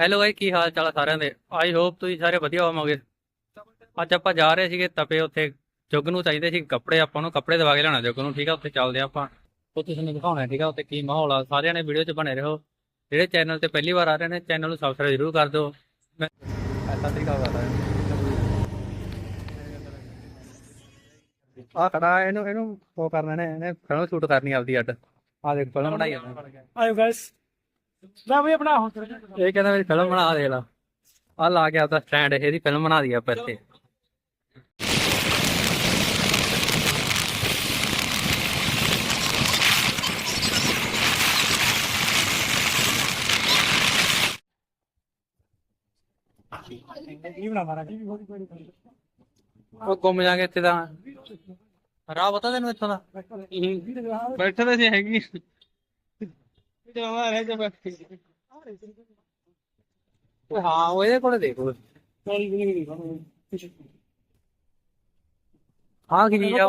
Hello ਗਾਈ ਕੀ ਹਾਲ ਚਾਲ ਆ ਸਾਰਿਆਂ ਦੇ? ਆਈ ਹੋਪ ਤੁਸੀਂ ਸਾਰੇ ਵਧੀਆ ਹੋਵੋਗੇ। ਅੱਜ ਆਪਾਂ ਜਾ ਰਹੇ ਸੀਗੇ ਤਪੇ ਉੱਥੇ। ਜੁਗ ਨੂੰ ਚਾਹੀਦੇ ਸੀ ਕੱਪੜੇ, ਆਪਾਂ ਨੂੰ ਕੱਪੜੇ ਦਵਾ ਕੇ ਲਿਆਉਣਾ ਜੁਗ ਨੂੰ, ਠੀਕ ਆ? ਉੱਥੇ ਚੱਲਦੇ ਆ ਆਪਾਂ। ਉਹ ਤੁਸੀਂ ਨੂੰ ਦਿਖਾਉਣਾ, ਠੀਕ ਆ? ਉੱਥੇ ਕੀ ਮਾਹੌਲ ਆ? ਸਾਰਿਆਂ ਨੇ ਵੀਡੀਓ 'ਚ ਬਣੇ ਰਹੋ। ਜਿਹੜੇ ਚੈਨਲ ਤੇ ਪਹਿਲੀ ਵਾਰ ਆ ਰਹੇ ਨੇ ਚੈਨਲ ਨੂੰ ਸਬਸਕ੍ਰਾਈਬ ਜ਼ਰੂਰ ਕਰ ਦਿਓ। ਮੈਂ ਐਸਾ ਤਰੀਕਾ ਕਰਦਾ ਆ ਖੜਾ, ਇਹਨੂੰ ਇਹਨੂੰ ਉਹ ਕਰਨਾ ਨੇ, ਇਹਨੇ ਫਿਲਮ ਸ਼ੂਟ ਕਰਨੀ ਆਪਦੀ ਅੱਡ। ਆ ਦੇਖ ਫਿਲਮ ਬਣਾਈ ਜਾਂਦਾ ਆਇਓ ਗਾਇਸ ਲੈ ਵੀ ਆਪਣਾ ਹੁਣ ਇਹ ਕਹਿੰਦਾ ਮੇਰੀ ਫਿਲਮ ਬਣਾ ਦੇ ਲਾ। ਆ ਲਾ ਕੇ ਆਪਦਾ ਸਟੈਂਡ ਇਹਦੀ ਫਿਲਮ ਬਣਾ ਦੀ ਆਪਾਂ ਇੱਥੇ। ਬਣਾ ਉਹ ਗੁੰਮ ਜਾਗੇ ਇੱਥੇ ਤਾਂ। ਰਾਹ ਪਤਾ ਤੈਨੂੰ ਇੱਥੋਂ ਦਾ? ਬੈਠੇ। ਤਾਂ ਸੀ ਹੈਗੀ। ਓਏ ਹਾਂ ਉਹ ਇਹਦੇ ਕੋਲੇ ਦੇਖੋ ਹਾਂ ਕੀ ਚੀਜ਼ ਆ?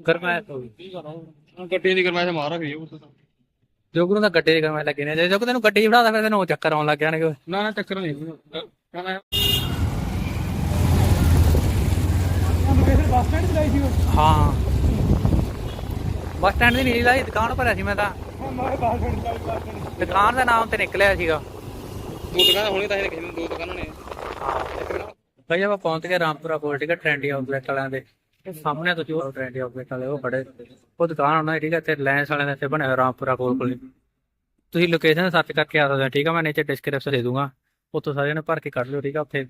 ਗਰਮੈਸ਼ ਹੋ ਗਈ ਗੱਡੀ ਦੀ ਗਰਮੈਸ਼ ਮਾਰ ਰਹੀ ਹੈ ਜੋਗਰੂ ਦਾ ਗੱਡੇ ਦੇ ਗਰਮੈਸ਼ ਲੱਗੇ ਨੇ। ਜੇ ਜੋਗ ਤੈਨੂੰ ਗੱਡੀ 'ਚ ਬਿਠਾ ਦਾਂ ਫਿਰ ਤੈਨੂੰ ਉਹ ਚੱਕਰ ਆਉਣ ਲੱਗ ਜਾਣਗੇ ਨਾ ਨਾ ਚੱਕਰ ਨਹੀਂ ਕਹਿੰਦਾ ਬੱਸ ਸਟੈਂਡ ਤੇ ਲਾਈ ਸੀ ਹਾਂ। ਬੱਸ ਸਟੈਂਡ ਦੀ ਨੀਲੀ ਲਾਈ ਦੁਕਾਨ ਭਰਿਆ ਸੀ ਮੈਂ ਤਾਂ। ਮੈਂ ਦੁਕਾਨ ਦਾ ਨਾਮ ਤੇ ਨਿਕਲਿਆ ਸੀਗਾ। ਦੋ ਦੁਕਾਨਾਂ ਹੋਣੀ ਤਾਂ ਕਿਸੇ ਨੂੰ ਦੋ ਦੁਕਾਨਾਂ ਨੇ ਭਾਈ ਆਪਾਂ ਪਹੁੰਚ ਗਏ ਰਾਮਪੁਰਾ ਕੋਲ ਠੀਕ ਹੈ ਟ੍ਰੈਂਡੀ ਆਊਟਲੈਟ ਵਾਲਿਆਂ ਦੇ। ਇਹ ਸਾਹਮਣੇ ਤੁਸੀਂ ਉਹ ਟ੍ਰੈਂਡੀ ਆਊਟਲੈਟ ਵਾਲੇ ਉਹ ਖੜੇ ਉਹ ਦੁਕਾਨ ਉਹਨਾਂ ਦੀ ਠੀਕ ਹੈ ਤੇ ਲੈਂਸ ਵਾਲਿਆਂ ਦੇ ਇੱਥੇ ਬਣਿਆ ਹੋਇਆ ਰਾਮਪੁਰਾ ਕੋਲ ਕੋਲ। ਤੁਸੀਂ ਲੋਕੇਸ਼ਨ ਸਰਚ ਕਰਕੇ ਆ ਸਕਦੇ ਹੋ ਠੀਕ ਹੈ ਮੈਂ ਨੀਚੇ ਡਿਸਕ੍ਰਿਪਸ਼ਨ ਦੇ ਦੂੰਗਾ। ਉੱਥੋਂ ਸਾਰਿਆਂ ਨੇ ਭਰ ਕੇ ਕੱਢ ਲਿਓ ਠੀਕ ਹੈ ਉੱਥੇ।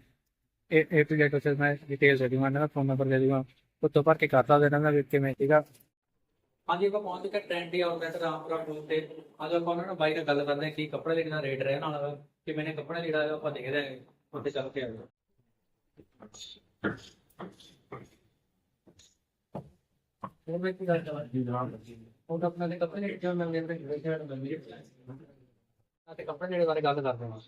ਇਹ ਇਹ ਟੂ ਜੈਟ ਉੱਥੇ ਮੈਂ ਡਿਟੇਲ ਦੇ ਦੂੰਗਾ ਦਾ ਫੋਨ ਨੰਬਰ ਦੇ ਦੂੰਗਾ। ਉੱਥੋਂ ਭਰ ਕੇ ਕਰ ਸਕਦੇ ਇਹਨਾਂ ਦਾ ਵੀ ਕਿਵੇਂ ਠੀਕ ਆ। ਹਾਂਜੀ, ਆਪਾਂ ਪਹੁੰਚ ਗਏ ਟ੍ਰੈਂਡੀ ਆਊਟਲੈਟ ਰਾਮਪੁਰਾ ਕੋਲ ਤੇ। ਅੱਜ ਆਪਾਂ ਉਹਨਾਂ ਨਾਲ ਬਾਈ ਨਾਲ ਗੱਲ ਕਰਦੇ ਹਾਂ, ਕੀ ਕੱਪੜੇ ਲੈਣ ਦਾ ਰੇਟ ਰਹਿਣ ਵਾਲਾ ਵਾ, ਕਿਵੇਂ ਨੇ ਕੱਪੜੇ ਜਿਹੜਾ ਹੈਗਾ ਆਪਾਂ ਦੇਖਦੇ ਹਾਂ, ਉੱਥੇ ਚੱਲ ਕੇ ਆਉਂਦੇ ਉਹ ਮੈਂ ਕੀ ਗੱਲ ਕਰਾਂ ਜੀ ਜਨਾਬ ਉਹ ਤਾਂ ਆਪਣੇ ਕੱਪੜੇ ਜਿਹੜੇ ਮੈਂ ਮੇਰੇ ਤੇ ਜਿਹੜਾ ਮੈਂ ਮੇਰੇ ਤੇ ਕੱਪੜੇ ਜਿਹੜੇ ਬਾਰੇ ਗੱਲ ਕਰਦੇ ਹਾਂ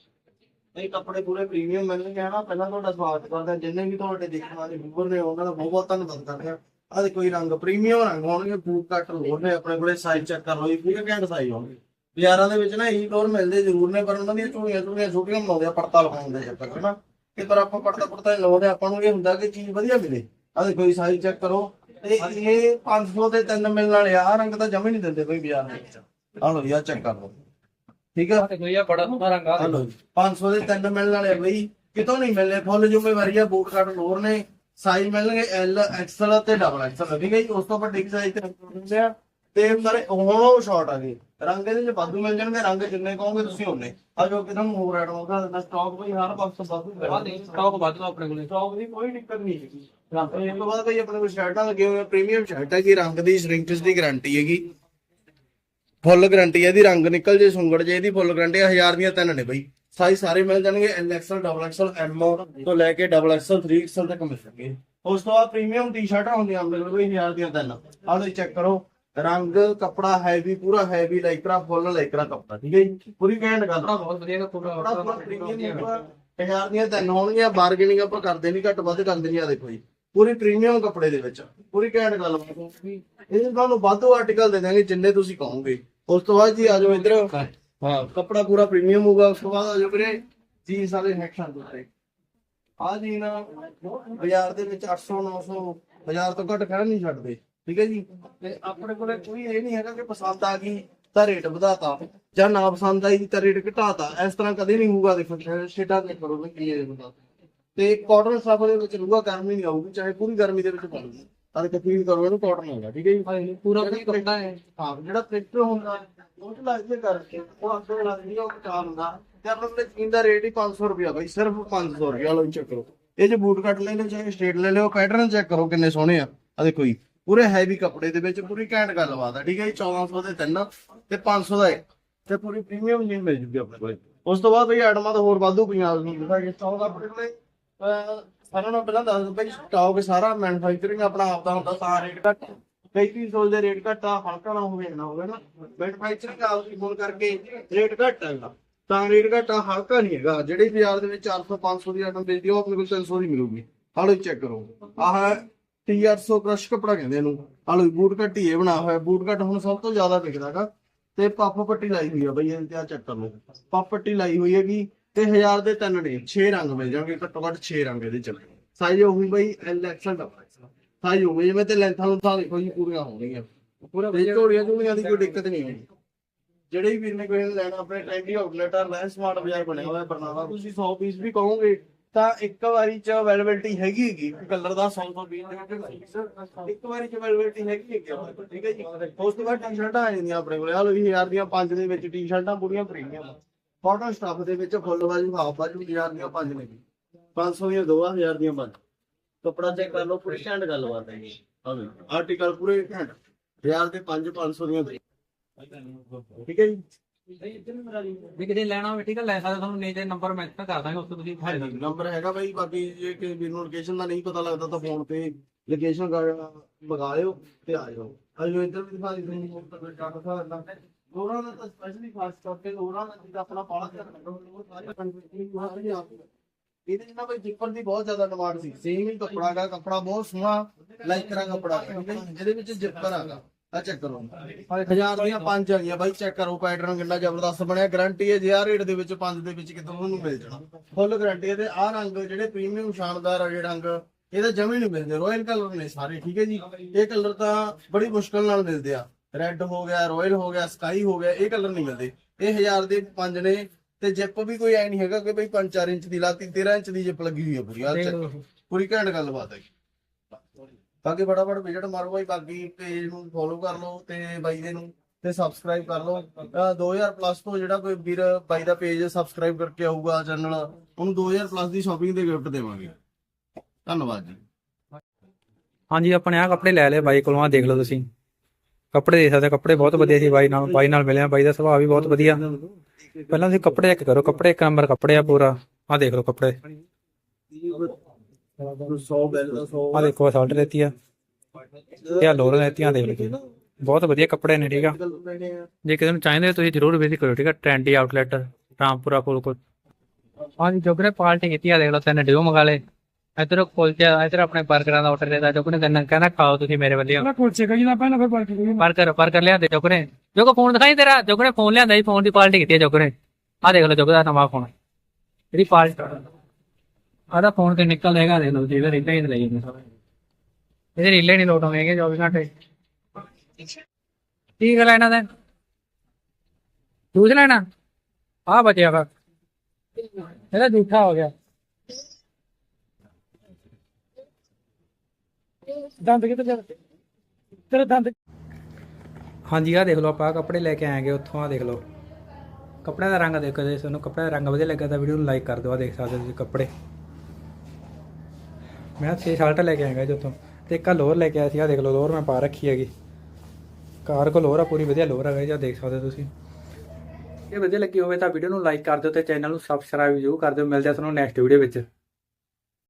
ਨਹੀਂ, ਕੱਪੜੇ ਪੂਰੇ ਪ੍ਰੀਮੀਅਮ ਮਿਲਣਗੇ ਹਨਾ ਪਹਿਲਾਂ ਤੁਹਾਡਾ ਸਵਾਗਤ ਕਰਦੇ, ਜਿੰਨੇ ਵੀ ਤੁਹਾਡੇ ਦੇਖਣ ਵਾਲੇ ਵੀਵਰ ਨੇ, ਉਹਨਾਂ ਦਾ ਬਹੁਤ ਬਹੁਤ ਧੰਨਵਾਦ ਕਰਦੇ ਹਾਂ। ਦੇਖੋ ਜੀ ਰੰਗ ਪ੍ਰੀਮੀਅਮ ਰੰਗ ਹੋਣਗੇ ਫੂਡ ਕੱਟ ਨੇ ਆਪਣੇ ਕੋਲੇ ਸਾਈਜ਼ ਚੈੱਕ ਕਰ ਲਓ ਜੀ ਪੂਰੇ ਘੈਂਟ ਸਾਈਜ਼ ਹੋਣਗੇ। ਬਾਜ਼ਾਰਾਂ ਦੇ ਵਿੱਚ ਨਾ ਇਹੀ ਟੋਰ ਮਿਲਦੇ ਜ਼ਰੂਰ ਨੇ ਪਰ ਉਹਨਾਂ ਦੀਆਂ ਝੋਲੀਆਂ ਝੋਲੀਆਂ ਛੋਟੀਆਂ ਬਣਾਉਂਦੇ ਆ ਪੜਤਾ ਲਗਾਉਣ ਦੇ ਚੱਕਰ ਹਨਾ ਕਿ ਪਰ ਆਪਾਂ ਪੜਤਾ ਪੜਤਾ ਨਹੀਂ ਲਾਉਂਦੇ ਆਪਾਂ ਨੂੰ ਇਹ ਹੁੰਦਾ ਕਿ ਚੀਜ਼ ਵਧੀਆ ਮਿਲੇ। ਆਹ ਦੇਖੋ ਜੀ ਸਾਈਜ਼ ਚੈੱਕ ਕਰੋ। ਤੇ ਇਹ 500 ਦੇ ਤਿੰਨ ਮਿਲਣ ਵਾਲੇ ਆ ਰੰਗ ਤਾਂ ਜਮੇ ਨਹੀਂ ਦਿੰਦੇ ਕੋਈ ਬਾਜ਼ਾਰ ਦੇ ਵਿੱਚ। ਲਓ ਜੀ ਆਹ ਚੈੱਕ ਕਰ ਲਓ। ਠੀਕ ਆ? ਤੇ ਕੋਈ ਆ ਬੜਾ ਸੋਹਣਾ ਰੰਗ ਆ। ਹਲੋ 500 ਦੇ ਤਿੰਨ ਮਿਲਣ ਵਾਲੇ ਆ ਬਈ ਕਿਤੋਂ ਨਹੀਂ ਮਿਲਨੇ ਫੁੱਲ ਜ਼ਿੰਮੇਵਾਰੀ ਆ ਬੂਟ ਕੱਟ ਲੋਰ ਨੇ। ਸਾਈਜ਼ ਮਿਲਣਗੇ ਐਲ ਐਕਸਲ ਤੇ ਡਬਲ ਐਕਸਲ ਠੀਕ ਹੈ ਜੀ ਉਸ ਤੋਂ ਵੱਡੀ ਸਾਈਜ਼ ਤੇ ਮਿਲਦੇ ਆ ਤੇ ਸਾਰੇ ਹੁਣ ਉਹ ਸ਼ਾਰਟ ਆ ਗਏ। ਰੰਗ ਇਹਦੇ ਚ ਵਾਧੂ ਮਿਲ ਜਾਣਗੇ। ਰੰਗ ਜਿੰਨੇ ਕਹੋਗੇ ਤੁਸੀਂ ਉਹਨੇ ਆ ਜੋ ਕਿ ਤੁਹਾਨੂੰ ਹੋਰ ਐਡ ਹੋਗਾ ਦਾ ਸਟਾਕ ਬਈ ਹਰ ਵਕਤ ਵਾਧੂ ਆ ਨਹੀਂ ਸਟਾਕ ਵੱਧ ਆਪਣੇ ਕੋਲੇ। ਸਟਾਕ ਦੀ ਕੋਈ ਦਿੱਕਤ ਨਹੀਂ ਹੈਗੀ। ਤੇ ਇਸ ਤੋਂ ਬਾਅਦ ਬਈ ਆਪਣੇ ਕੋਲ ਸ਼ਰਟਾਂ ਲੱਗੇ ਹੋਏ ਪ੍ਰੀਮੀਅਮ ਸ਼ਰਟ ਹੈ ਜੀ। ਰੰਗ ਦੀ ਸ਼੍ਰਿੰਕਸ ਦੀ ਗਾਰੰਟੀ ਹੈਗੀ। ਫੁੱਲ ਗਾਰੰਟੀ ਹੈ ਇਹਦੀ। ਰੰਗ ਨਿਕਲ ਜੇ ਸੁੰਗੜ ਜੇ ਇਹਦੀ ਫੁੱਲ ਗਾਰੰਟੀ 1000 ਦੀਆਂ ਤਿੰਨ ਨੇ ਬਈ। ਸਾਈਜ਼ ਸਾਰੇ ਮਿਲ ਜਾਣਗੇ L XL double XL M ਤੋਂ ਲੈ ਕੇ ਡਬਲ ਐਕਸਲ 3 ਐਕਸਲ ਤੱਕ ਮਿਲ ਜਾਣਗੇ। ਉਸ ਤੋਂ ਬਾਅਦ ਪ੍ਰੀਮੀਅਮ ਟੀ-ਸ਼ਰਟਾਂ ਹੁੰਦੀਆਂ ਆਪਣੇ ਕੋਲ ਬਈ 1000 ਦੀਆਂ ਤਿੰਨ। ਆਹ ਲਓ ਚੈੱਕ ਕਰੋ। ਰੰਗ ਕਪੜਾ ਹੈਵੀ ਪੂਰਾ ਹੈਵੀ ਲਾਈਕਰਾ ਫੁੱਲ ਲਾਈਕਰਾ ਕਪੜਾ ਠੀਕ ਹੈ ਜੀ? ਪੂਰੀ ਘੈਂਟ ਗੱਲ। ਬਹੁਤ ਵਧੀਆ ਦਾ ਪੂਰਾ ਪ੍ਰੀਮੀਅਮ ਪੂਰਾ 1000 ਦੀਆਂ ਤਿੰਨ ਹੋਣਗੀਆਂ ਬਾਰਗੇਨਿੰਗ ਆਪਾਂ ਕਰਦੇ ਨਹੀਂ ਘੱਟ ਵੱਧ ਕਰਦੇ ਨਹੀਂ ਆ ਦੇਖੋ ਜੀ। ਪੂਰੀ ਪ੍ਰੀਮੀਅਮ ਕੱਪੜੇ ਦੇ ਵਿੱਚ ਪੂਰੀ ਘੈਂਟ ਗੱਲ ਬਾਤ ਇਹਦੇ ਤੁਹਾਨੂੰ ਵਾਧੂ ਆਰਟੀਕਲ ਦੇ ਦਾਂਗੇ ਜਿੰਨੇ ਤੁਸੀਂ ਕਹੋਗੇ। ਉਸ ਤੋਂ ਬਾਅਦ ਜੀ ਆ ਜਾਓ ਇੱਧਰ। ਹਾਂ, ਕੱਪੜਾ ਪੂਰਾ ਪ੍ਰੀਮੀਅਮ ਹੋਊਗਾ, ਉਸ ਤੋਂ ਬਾਅਦ ਆ ਜਾਓ ਵੀਰੇ ਜੀ ਸਾਰੇ ਹੈਕਸ਼ਨ ਦੇ ਉੱਤੇ। ਆ ਜੀ ਨਾ ਬਾਜ਼ਾਰ ਦੇ ਵਿੱਚ 800 900 ਬਾਜ਼ਾਰ ਤੋਂ ਘੱਟ ਖੜਾ ਨਹੀਂ ਛੱਡਦੇ, ਠੀਕ ਹੈ ਜੀ? ਤੇ ਆਪਣੇ ਕੋਲੇ ਕੋਈ ਇਹ ਨਹੀਂ ਹੈਗਾ ਕਿ ਪਸੰਦ ਆ ਗਈ ਤਾਂ ਰੇਟ ਵਧਾਤਾ, ਜਾਂ ਨਾ ਪਸੰਦ ਆਈ ਤਾਂ ਰੇਟ ਘਟਾਤਾ। ਇਸ ਤਰ੍ਹਾਂ ਕਦੇ ਨਹੀਂ ਹੋਊਗਾ, ਦੇਖੋ ਸ਼ੇਟਾ ਦੇ ਕਰੋ ਵੀ ਕੀ ਇਹ ਬਤਾ ਤੇ ਕਾਟਨ ਸਟਾਫ ਦੇ ਵਿੱਚ ਰਹੂਗਾ ਗਰਮੀ ਨਹੀਂ ਆਊਗੀ, ਚਾਹੇ ਪੂਰੀ ਗਰਮੀ ਦੇ ਵਿੱਚ ਪਾਉਂਗੇ ਤਾਂ ਕਿ ਫੀਲ ਕਰੋ ਇਹਨੂੰ ਕਾਟਨ ਹੋਗਾ ਠੀਕ ਹੈ ਜੀ? ਪੂਰਾ ਜਿਹੜੀ ਕੱਪੜਾ ਹੈ। ਹਾਂ ਜਿਹੜਾ ਟਰੈਕਟਰ ਹੁੰਦਾ ਉਹ ਲੱਗਦੇ ਕਰਕੇ ਉਹ ਅੱਗੇ ਲੱਗਦੀ ਉਹ ਚਾਰ ਹੁੰਦਾ ਤੇ ਆਪਣੇ ਕੋਲ ਚੀਨ ਦਾ ਰੇਟ ਹੀ 500 ਰੁਪਿਆ ਬਾਈ ਸਿਰਫ 500 ਰੁਪਿਆ ਲਓ ਚੈੱਕ ਕਰੋ। ਇਹ ਚ ਬੂਟ ਕੱਟ ਲੈ ਲਓ ਚਾਹੇ ਸਟੇਟ ਲੈ ਲਿਓ ਪੈਟਰਨ ਚੈੱਕ ਕਰੋ ਕਿੰਨੇ ਸੋਹਣੇ ਆ। ਆ ਦੇਖੋ ਜੀ ਪੂਰੇ ਹੈਵੀ ਕੱਪੜੇ ਦੇ ਵਿੱਚ ਪੂਰੀ ਘੈਂਟ ਗੱਲਬਾਤ ਆ ਠੀਕ ਹੈ ਜੀ? 1400 ਦੇ ਤਿੰਨ ਤੇ 500 ਦਾ ਇੱਕ। ਤੇ ਪੂਰੀ ਪ੍ਰੀਮੀਅਮ ਜੀਨ ਮਿਲ ਜੂਗੀ ਆਪਣੇ ਕੋਲੇ। ਉਸ ਤੋਂ ਬਾਅਦ ਬਈ ਆਈਟਮਾਂ ਤਾਂ ਹੋਰ ਵਾਧੂ ਪਈਆਂ ਨੂੰ ਦਿਖਾ ਕੇ ਸਟਾਕ ਆਪਣੇ ਕੋਲੇ ਅਹ, ਨੂੰ ਪਹਿਲਾਂ ਦੱਸ ਦਿਓ ਬਈ ਸਟਾਕ ਸਾਰਾ ਮੈਨੂਫੈਕਚਰਿੰਗ ਆਪਣਾ ਆਪਦਾ ਹੁੰਦਾ ਤਾਂ ਰੇਟ ਘੱਟ। ਕਈ ਚੀਜ਼ ਸੋਚਦੇ ਰੇਟ ਘੱਟ ਆ ਹਲਕਾ ਨਾ ਹੋਵੇ ਨਾ ਹੋਵੇ ਨਾ। ਮੈਨੂਫੈਕਚਰਿੰਗ ਆਪ ਦੀ ਫੋਨ ਕਰਕੇ ਰੇਟ ਘੱਟ ਹੈਗਾ ਤਾਂ ਰੇਟ ਘੱਟ ਹਲਕਾ ਨਹੀਂ ਹੈਗਾ। ਜਿਹੜੀ ਬਾਜ਼ਾਰ ਦੇ ਵਿੱਚ 400 500 ਦੀ ਆਈਟਮ ਵੇਚਦੀ ਉਹ ਆਪਣੇ ਕੋਲ 300 ਦੀ ਮਿਲੂਗੀ। ਹਾਲੋ ਚੈੱਕ ਕਰੋ। ਆਹ ਟੀ800 ਕ੍ਰਸ਼ ਕਪੜਾ ਕਹਿੰਦੇ ਇਹਨੂੰ। ਹਾਲੋ ਬੂਟ ਕੱਟ ਹੀ ਇਹ ਬਣਾ ਹੋਇਆ। ਬੂਟ ਕੱਟ ਹੁਣ ਸਭ ਤੋਂ ਜ਼ਿਆਦਾ ਵਿਕਦਾ ਵਿਕਦਾਗਾ ਤੇ ਪੱਪ ਪੱਟੀ ਲਾਈ ਹੋਈ ਆ ਬਈ ਇਹ ਤੇ ਆ ਚੱਕਰ ਲਓ। ਪੱਪ ਪੱਟੀ ਲਾਈ ਹੋਈ ਹੈਗੀ। ਤੇ 1000 ਦੇ ਤਿੰਨ ਨੇ 6 ਰੰਗ ਮਿਲ ਜਾਣਗੇ ਘੱਟੋ ਘੱਟ 6 ਰੰਗ ਇਹਦੇ ਚ। ਸਾਈਜ਼ ਉਹੀ ਬਈ ਐਲ ਐਕਸਲ ਦਾ ਸਾਈਜ਼ ਹੋਵੇ ਜਿਵੇਂ ਤੇ ਲੈਂਥਾਂ ਨੂੰ ਤਾਂ ਦੇਖੋ ਜੀ ਪੂਰੀਆਂ ਹੋਣਗੀਆਂ। ਪੂਰਾ ਝੋਲੀਆਂ ਝੋਲੀਆਂ ਦੀ ਕੋਈ ਦਿੱਕਤ ਨਹੀਂ ਹੋਣੀ ਜਿਹੜੇ ਵੀ ਵੀਰ ਨੇ ਕੋਈ ਲੈਣਾ ਆਪਣੇ ਟੈਂਡੀ ਆਊਟਲੈਟ ਆ ਲੈ ਸਮਾਰਟ ਬਾਜ਼ਾਰ ਬਣਿਆ ਹੋਇਆ ਬਰਨਾਲਾ। ਤੁਸੀਂ 100 ਪੀਸ ਵੀ ਕਹੋਗੇ ਤਾਂ ਇੱਕ ਵਾਰੀ ਚ ਅਵੇਲੇਬਿਲਟੀ ਹੈਗੀ ਹੈਗੀ। ਕਲਰ ਦਾ 100 ਤੋਂ 20 ਦੇ ਵਿੱਚ ਇੱਕ ਵਾਰੀ ਚ ਅਵੇਲੇਬਿਲਟੀ ਹੈਗੀ ਹੈਗੀ ਠੀਕ ਹੈ ਜੀ। ਉਸ ਤੋਂ ਬਾਅਦ ਟੀ-ਸ਼ਰਟਾਂ ਆ ਜਾਂਦੀਆਂ ਆਪਣੇ ਕੋਲ। ਹਾਲੋ ਵੀ 1000 ਦੀਆਂ ਪੰਜ ਦੇ ਵਿੱਚ ਟੀ-ਸ਼ਰਟਾਂ ਪੂਰੀਆਂ ਪ੍ਰੀਮੀਅਮ ਫੋਟੋ ਸਟਾਫ ਦੇ ਵਿੱਚ ਫੁੱਲ ਬਾਜੂ ਹਾਫ ਬਾਜੂ 1000 ਦੀਆਂ ਪੰਜ ਨੇ 500 ਦੀਆਂ ਦੋ 1000 ਦੀਆਂ ਪੰਜ। ਕਪੜਾ ਚੈੱਕ ਕਰ ਲਓ ਪੂਰੀ ਘੈਂਟ ਗੱਲਬਾਤ ਹੈ ਜੀ। ਆਰਟੀਕਲ ਪੂਰੇ ਘੈਂਟ। 1000 ਦੇ 5 500 ਦੀਆਂ ਦੋ। ਠੀਕ ਹੈ ਜੀ? ਵੀ ਕਿਤੇ ਲੈਣਾ ਹੋਵੇ ਠੀਕ ਹੈ ਲੈ ਸਕਦੇ ਤੁਹਾਨੂੰ ਨੀਚੇ ਨੰਬਰ ਮੈਂਸ਼ਨ ਕਰ ਦਾਂਗੇ ਉਸ ਤੋਂ ਤੁਸੀਂ ਫਾਇਦਾ ਨੰਬਰ ਹੈਗਾ ਬਾਈ ਬਾਕੀ ਜੇ ਕਿ ਵੀ ਲੋਕੇਸ਼ਨ ਦਾ ਨਹੀਂ ਪਤਾ ਲੱਗਦਾ ਤਾਂ ਫੋਨ ਤੇ ਲੋਕੇਸ਼ਨ ਮੰਗਾ ਲਿਓ ਤੇ ਆ ਜਾਓ। ਅਜੋ ਇੱਧਰ ਵੀ ਦਿਖਾ ਦਿੰਦੇ ਹਾਂ ਤਾਂ ਕੋਈ ਡਾਟਾ ਸਕਦਾ ਉਹਨਾਂ ਦਾ ਤਾਂ ਸਪੈਸ਼ਲੀ ਖਾਸ ਕਰਕੇ ਉਹਨਾਂ ਦਾ ਜਿਹੜਾ ਆਪਣਾ ਪਾਲਾ ਇਹਦੇ ਨਾਲ ਬਈ ਜਿੱਪਰ ਦੀ ਬਹੁਤ ਜ਼ਿਆਦਾ ਡਿਮਾਂਡ ਸੀ। ਸੇਮ ਹੀ ਕੱਪੜਾ ਹੈਗਾ ਕੱਪੜਾ ਬਹੁਤ ਸੋਹਣਾ ਲਾਈਕ ਕਰਾ ਕੱਪੜਾ ਹੈਗਾ, ਠੀਕ ਹੈ ਜੀ? ਜਿਹਦੇ ਵਿੱਚ ਜਿੱਪਰ ਹੈਗਾ ਆ ਚੈੱਕ ਕਰੋ। ਹਜ਼ਾਰ ਦੀਆਂ ਪੰਜ ਆ ਗਈਆਂ ਬਾਈ ਚੈੱਕ ਕਰੋ ਪੈਟਰਨ ਕਿੰਨਾ ਜ਼ਬਰਦਸਤ ਬਣਿਆ। ਗਾਰੰਟੀ ਹੈ ਜੇ ਆਹ ਰੇਟ ਦੇ ਵਿੱਚ ਪੰਜ ਦੇ ਵਿੱਚ ਕਿਤੋਂ ਤੁਹਾਨੂੰ ਮਿਲ ਜਾਣਾ। ਫੁੱਲ ਗਾਰੰਟੀ ਹੈ ਤੇ ਆਹ ਰੰਗ ਜਿਹੜੇ ਪ੍ਰੀਮੀਅਮ ਸ਼ਾਨਦਾਰ ਆ ਜਿਹੜੇ ਰੰਗ ਇਹਦੇ ਜਮੇ ਨਹੀਂ ਮਿਲਦੇ। ਰਾਇਲ ਕਲਰ ਨੇ ਸਾਰੇ ਠੀਕ ਹੈ ਜੀ? ਇਹ ਕਲਰ ਤਾਂ ਬੜੀ ਮੁਸ਼ਕਲ ਨਾਲ ਮਿਲਦੇ ਆ। ਰੈੱਡ ਹੋ ਗਿਆ ਰਾਇਲ ਹੋ ਗਿਆ ਸਕਾਈ ਹੋ ਗਿਆ ਇਹ ਕਲਰ ਨਹੀਂ ਮਿਲਦੇ। ਇਹ 1000 ਦੇ ਪੰਜ ਨੇ ਤੇ ਜਿੱਪ ਵੀ ਕੋਈ ਐ ਨਹੀਂ ਹੈਗਾ ਕਿ ਬਈ 5-4 ਇੰਚ ਦੀ ਲਾਤੀ 13 ਇੰਚ ਦੀ ਜਿੱਪ ਲੱਗੀ ਹੋਈ ਹੈ ਪੂਰੀ ਕਰੋ। ਪੂਰੀ ਘੈਂਟ ਗੱਲਬਾਤ ਹੈ। ਬਾਕੀ ਫਟਾਫਟ ਵਿਜ਼ਿਟ ਮਾਰੋ ਬਾਈ ਬਾਕੀ ਪੇਜ ਨੂੰ ਫੋਲੋ ਕਰ ਲਓ ਤੇ ਬਾਈ ਦੇ ਨੂੰ ਤੇ ਸਬਸਕ੍ਰਾਈਬ ਕਰ ਲਓ। ਅਹ 2000 ਪਲੱਸ ਤੋਂ ਜਿਹੜਾ ਕੋਈ ਵੀਰ ਬਾਈ ਦਾ ਪੇਜ ਸਬਸਕ੍ਰਾਈਬ ਕਰਕੇ ਆਊਗਾ ਚੈਨਲ ਉਹਨੂੰ 2000 ਪਲੱਸ ਦੀ ਸ਼ਾਪਿੰਗ ਦੇ ਗਿਫਟ ਦੇਵਾਂਗੇ। ਧੰਨਵਾਦ ਜੀ। ਹਾਂਜੀ ਆਪਣੇ ਆ ਕੱਪੜੇ ਲੈ ਲਏ ਬਾਈ ਕੋਲੋਂ ਆ ਦੇਖ ਲਓ ਤੁਸੀਂ। ਕੱਪੜੇ ਦੇ ਸਕਦੇ ਹੋ, ਕੱਪੜੇ ਬਹੁਤ ਵਧੀਆ ਸੀ ਬਾਈ ਨਾਲ ਬਾਈ ਨਾਲ ਮਿਲਿਆ ਬਾਈ ਦਾ ਸੁਭਾਅ ਵੀ ਬਹੁਤ ਵਧੀਆ। ਪਹਿਲਾਂ ਤੁਸੀਂ ਕੱਪੜੇ ਚੈੱਕ ਕਰੋ ਕੱਪੜੇ ਇੱਕ ਨੰਬਰ ਕੱਪੜੇ ਆ ਪੂਰਾ। ਆ ਦੇਖ ਲਓ ਕੱਪੜੇ। 100 ਬੈਲ ਦਾ 100 ਆ ਦੇਖੋ ਸਾਲਟ ਲੈਤੀ ਆ। ਇਹ ਆ ਲੋਰ ਲੈਤੀਆਂ ਦੇਖ ਲਓ ਬਹੁਤ ਵਧੀਆ ਕੱਪੜੇ ਨੇ ਠੀਕ ਆ। ਜੇ ਕਿਸੇ ਨੂੰ ਚਾਹੀਦੇ ਤੁਸੀਂ ਜਰੂਰ ਵਿਜ਼ਿਟ ਕਰੋ ਠੀਕ ਆ। ਟ੍ਰੈਂਡੀ ਆਊਟਲੈਟ ਰਾਮਪੁਰਾ ਕੋਲ ਕੋਲ। ਹਾਂਜੀ ਜੋਗਰੇ ਪਾਰਟੀ ਕੀਤੀ ਆ ਦੇਖ ਲਓ ਤਿੰਨ ਡਿਓ ਮੰਗਾ ਲਏ। ਇਧਰ ਕੁਲਚੇ ਇਧਰ ਆਪਣੇ 버ਗਰਾਂ ਦਾ ਆਰਡਰ ਦੇਦਾ ਜੋਕਨੇ ਕਹਿੰਦਾ ਕਹਿੰਦਾ ਖਾਓ ਤੁਸੀਂ ਮੇਰੇ ਵੱਲੋਂ। ਨਾ ਕੁਲਚੇ ਕਹੀ ਨਾ ਪਹਿਲਾਂ ਫਿਰ ਪਾਰਟੀ ਕਰੀ। 버ਗਰ 버ਗਰ ਲਿਆਂਦੇ ਜੋਕਨੇ ਜੋਕੋ ਫੋਨ ਦਿਖਾਈ ਤੇਰਾ? ਜੋਕਨੇ ਫੋਨ ਲਿਆਂਦਾ ਸੀ ਫੋਨ ਦੀ ਪਾਰਟੀ ਕੀਤੀ ਜੋਕਨੇ ਆ ਦੇਖ ਲਓ ਜੋਕਦਾ ਨਵਾਂ ਫੋਨ ਇਹਦੀ ਪਾਰਟੀ ਆਦਾ ਫੋਨ ਤੇ ਨਿਕਲ ਜਾਏਗਾ ਦੇਖ ਲਓ ਜਿਹਦੇ ਰੀਲਾਂ ਹੀ ਲੈ ਜਾਂਦੇ ਸਾਰੇ ਇਹਦੇ ਰੀਲਾਂ ਨਹੀਂ ਲੋਟ ਹੋਣਗੇ 24 ਘੰਟੇ। ਠੀਕ ਗੱਲ ਇਹਨਾਂ ਦਾ? ਦੂਜ ਲੈਣਾ? ਆ ਬਚਿਆ ਵਾ। ਇਹਦਾ ਝੂਠਾ ਹੋ ਗਿਆ। ਦੰਦ ਕਿਤੇ ਜਾ ਤੇਰੇ ਦੰਦ ਹਾਂਜੀ ਆ ਦੇਖ ਲਓ ਆਪਾਂ ਕੱਪੜੇ ਲੈ ਕੇ ਆਏਗੇ ਉੱਥੋਂ ਆ ਦੇਖ ਲਓ। ਕੱਪੜਿਆਂ ਦਾ ਰੰਗ ਦੇਖੋ ਜੇ, ਤੁਹਾਨੂੰ ਕੱਪੜਿਆਂ ਦਾ ਰੰਗ ਵਧੀਆ ਲੱਗਾ ਤਾਂ ਵੀਡੀਓ ਨੂੰ ਲਾਈਕ ਕਰ ਦਿਓ ਆ ਦੇਖ ਸਕਦੇ ਹੋ ਤੁਸੀਂ ਕੱਪੜੇ। ਮੈਂ 6 ਸ਼ਰਟ ਲੈ ਕੇ ਆਏਗਾ ਜੀ ਤੇ ਇੱਕ ਆ ਲੋਅਰ ਲੈ ਕੇ ਆਇਆ ਸੀ ਆ ਦੇਖ ਲਓ, ਲੋਅਰ ਮੈਂ ਪਾ ਰੱਖੀ ਹੈਗੀ। ਕਾਰ ਕੋ ਲੋਅਰ ਆ, ਪੂਰੀ ਵਧੀਆ ਲੋਰ ਹੈਗਾ ਜੀ ਦੇਖ ਸਕਦੇ ਹੋ ਤੁਸੀਂ। ਇਹ ਵਧੀਆ ਲੱਗੀ ਹੋਵੇ ਤਾਂ ਵੀਡੀਓ ਨੂੰ ਲਾਈਕ ਕਰ ਦਿਓ ਤੇ ਚੈਨਲ ਨੂੰ ਸਬਸਕ੍ਰਾਈਬ ਜ਼ਰੂਰ ਕਰ ਦਿਓ। ਮਿਲਦੇ ਆ ਤੁਹਾਨੂੰ ਨੈਕਸਟ ਵੀਡੀਓ ਵਿੱਚ।